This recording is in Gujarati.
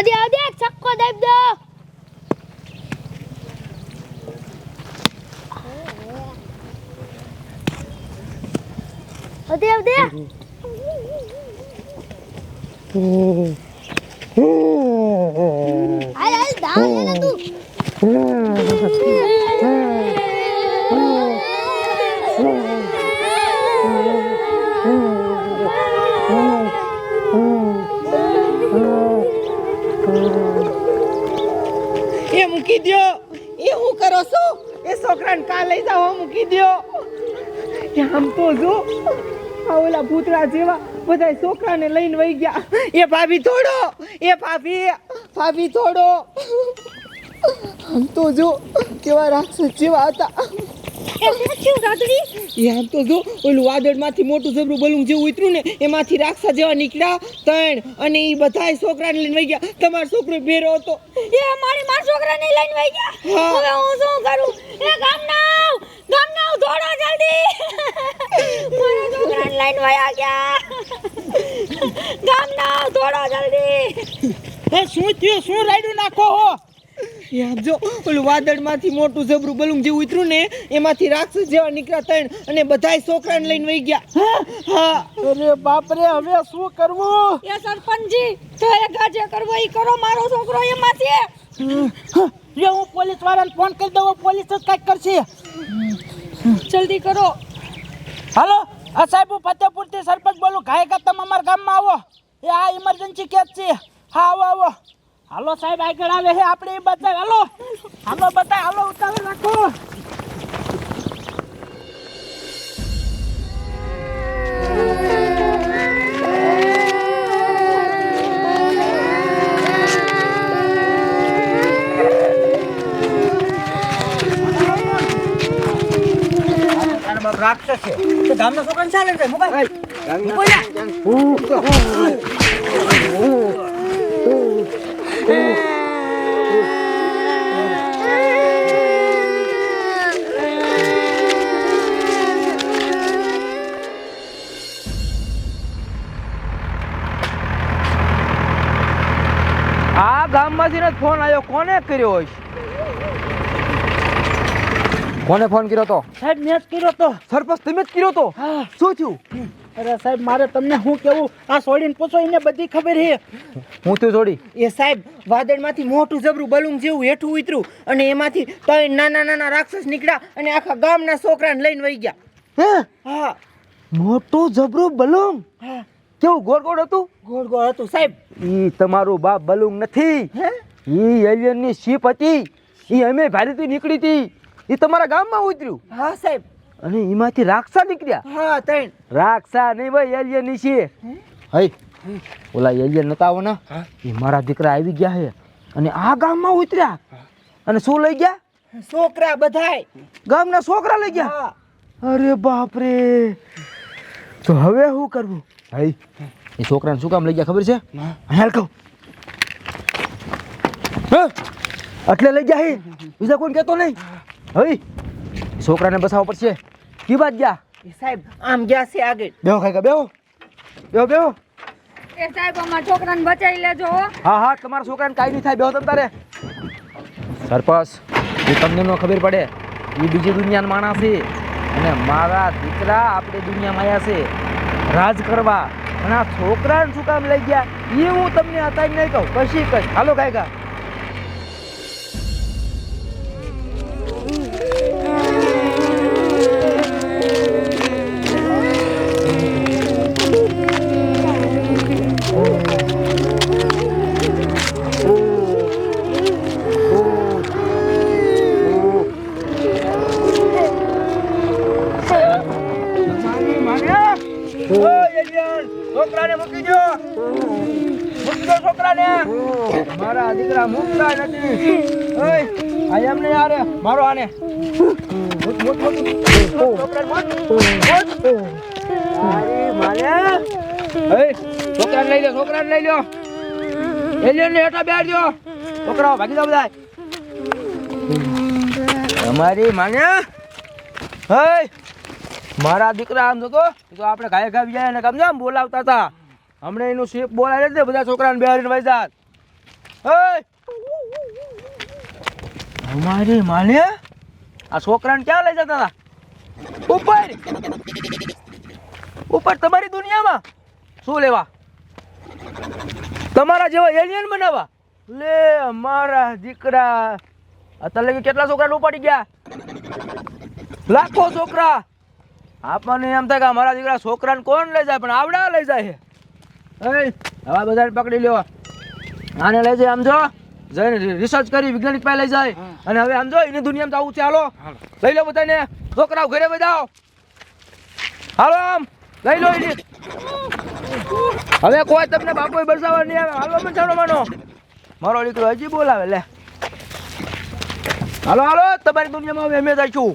દાબ દો અદે અદે હાલ હાલ દાવ તું એ મૂકી દો એ હું કરો છો? એ છોકરાને કા લઈ જાઓ મૂકી દો આમ તો જો આ ઓલા ભૂતરા જેવા બધા છોકરાને લઈને વહી ગયા. એ ભાભી થોડો એ ભાભી ભાભી થોડો. આમ તો જો કેવા રાક્ષસ જેવા હતા. આમ તો જો ઓલું વાદળમાંથી મોટું જબરું બલૂન જેવું ઉતર્યું ને એમાંથી રાક્ષસ જેવા નીકળ્યા ત્રણ અને એ બધાય છોકરાને લઈને વહી ગયા. તમારો છોકરો ભેરો હતો. એ મારી માર છોકરાને લઈને વઈ ગયા. હવે હું શું કરું? એ ગામના ગામનાવ દોડો જલ્દી. મારા છોકરાને લઈને વયા ગયા. ગામના દોડો જલ્દી. એ શું થયું? શું રાડ્યું નાખો હો? યાર જો ઓલું વાદળમાંથી મોટું જબરું બલૂન જેવું ઉતર્યું ને એમાંથી રાક્ષસ જેવા નીકળ્યા ત્રણ અને બધાય છોકરાને લઈને વહી ગયા. હા અરે બાપ રે હવે શું કરવું? એ સરપંચજી તો ગાજે કરવો એ કરો મારો છોકરો એમાં છે રે હું પોલીસ વાળાને ફોન કરી દઉં પોલીસ જ કાંઈક કરશે. જલ્દી કરો. હાલો આ સાહેબ હું ફતેપુરથી સરપંચ બોલું. ઘાય કા તમે અમારા ગામમાં આવો. એ આ ઇમરજન્સી કેસ છે. હા આવો આવો. હાલો સાહેબ આગળ આવે છે આપણે બધા. હાલો. હાલો બધા હાલો ઉતાવળ રાખો રાક્ષસ છે તો ગામના છોકરાને ચાલે છે મોબાઈલ આ ગામમાંથી ને ફોન આવ્યો. કોને કર્યો હોય? કોને ફોન કર્યો તો? સાહેબ મેં જ કર્યો તો. સરપંચ તમે જ કર્યો તો? શું થયું? અરે સાહેબ મારે તમને શું કેવું? આ છોડીને પૂછો એને બધી ખબર છે. હું તું થોડી એ સાહેબ વાદળમાંથી મોટું જબરું બલૂન જેવું હેઠું ઉતર્યું અને એમાંથી ત્રણ નાના નાના રાક્ષસ નીકળ્યા અને આખા ગામના છોકરાને લઈને વહી ગયા. હે? હા. મોટું જબરું બલૂન? હા. કેવું ગોળ ગોળ હતું? ગોળ ગોળ હતું સાહેબ. ઈ તમારું બાપ બલૂન નથી. હે? ઈ એલિયનની શીપ હતી. ઈ અમે ભારેથી નીકળી હતી. ઈ તમારા ગામમાં ઉતર્યું. હા સાહેબ. અને એમાંથી રાક્ષા નીકળ્યા. હા તૈણ રાક્ષા નહીં ભાઈ એલિયનની છે. હઈ. ઓલા એલિયન નતા આવો ને એ મારા દીકરા આવી ગયા હે. અને આ ગામમાં ઉતર્યા. અને શું લઈ ગયા? છોકરા બધાય. ગામના છોકરા લઈ ગયા? અરે બાપ રે તો હવે શું કરવું? હઈ. એ છોકરાને શું કામ લઈ ગયા ખબર છે? હેલ કહું. એટલે લઈ ગયા હે? બીજા કોઈ કહેતો નહીં? હઈ. છોકરાને બસાવવા પડશે. કી ગયા? એ સાહેબ આમ ગયા છે આગળ. બેહો ખાઈ બેહો. બેહો બેહો. એ સાહેબ અમારા છોકરાને બચાવી લેજો હો. હા હા તમારા છોકરાને કાંઈ નહીં થાય. બેહો તમ તારે. સરપંચ એ તમને ન ખબર પડે એ બીજી દુનિયાના માણસ છે. અને મારા દીકરા આપણે દુનિયામાં આવ્યા છે. રાજ કરવા. અને આ છોકરાને શું કામ લઈ ગયા? એ હું તમને અત્યારે નહીં કહું. કશી કશ. હાલો કાંઈ મારા દીકરા મૂકતા નથી. ઓય, આ એમને યાર? મારો આને. છોકરાને લઈ લો ને દો. છોકરાઓ, ભાગી જાવ બધા અમારી માને. હે મારા દીકરા આમ તો આપણે ગાય ઘા જાય ને કામ બોલાવતા હતા. હમણાં એનું શેપ બોલાવે છે બધા છોકરાને બેહારીને હે અમારી માને આ છોકરાને ક્યાં લઈ જતા હતા ઉપર! ઉપર તમારી દુનિયામાં. શું લેવા? તમારા જેવા એલિયન બનાવવા? લે અમારા દીકરા. અત્યારે લગી કેટલા છોકરા ઉપાડી ગયા? લાખો છોકરા. આપણને એમ થાય કે અમારા દીકરા છોકરાને કોણ લઈ જાય, પણ આવડા લઈ જાય હવે બધાને પકડી લ્યો. આને લઈ જાય આમ જો. જઈને રિસર્ચ કરી વૈજ્ઞાનિક પાસે લઈ જાય. અને હવે આમ જો એની દુનિયામાં જવું ચાલો લઈ લો બધાને. છોકરાઓ ઘરે બજાવો. હાલો આમ. લઈ લો એની. હવે કોઈ તમને બાપુ બરસાવા નહીં આવે. હાલો ચાલો માનો. મારો દીકરો હજી બોલાવે લે. હાલો હાલો. તમારી દુનિયામાં હવે અમે જઈશું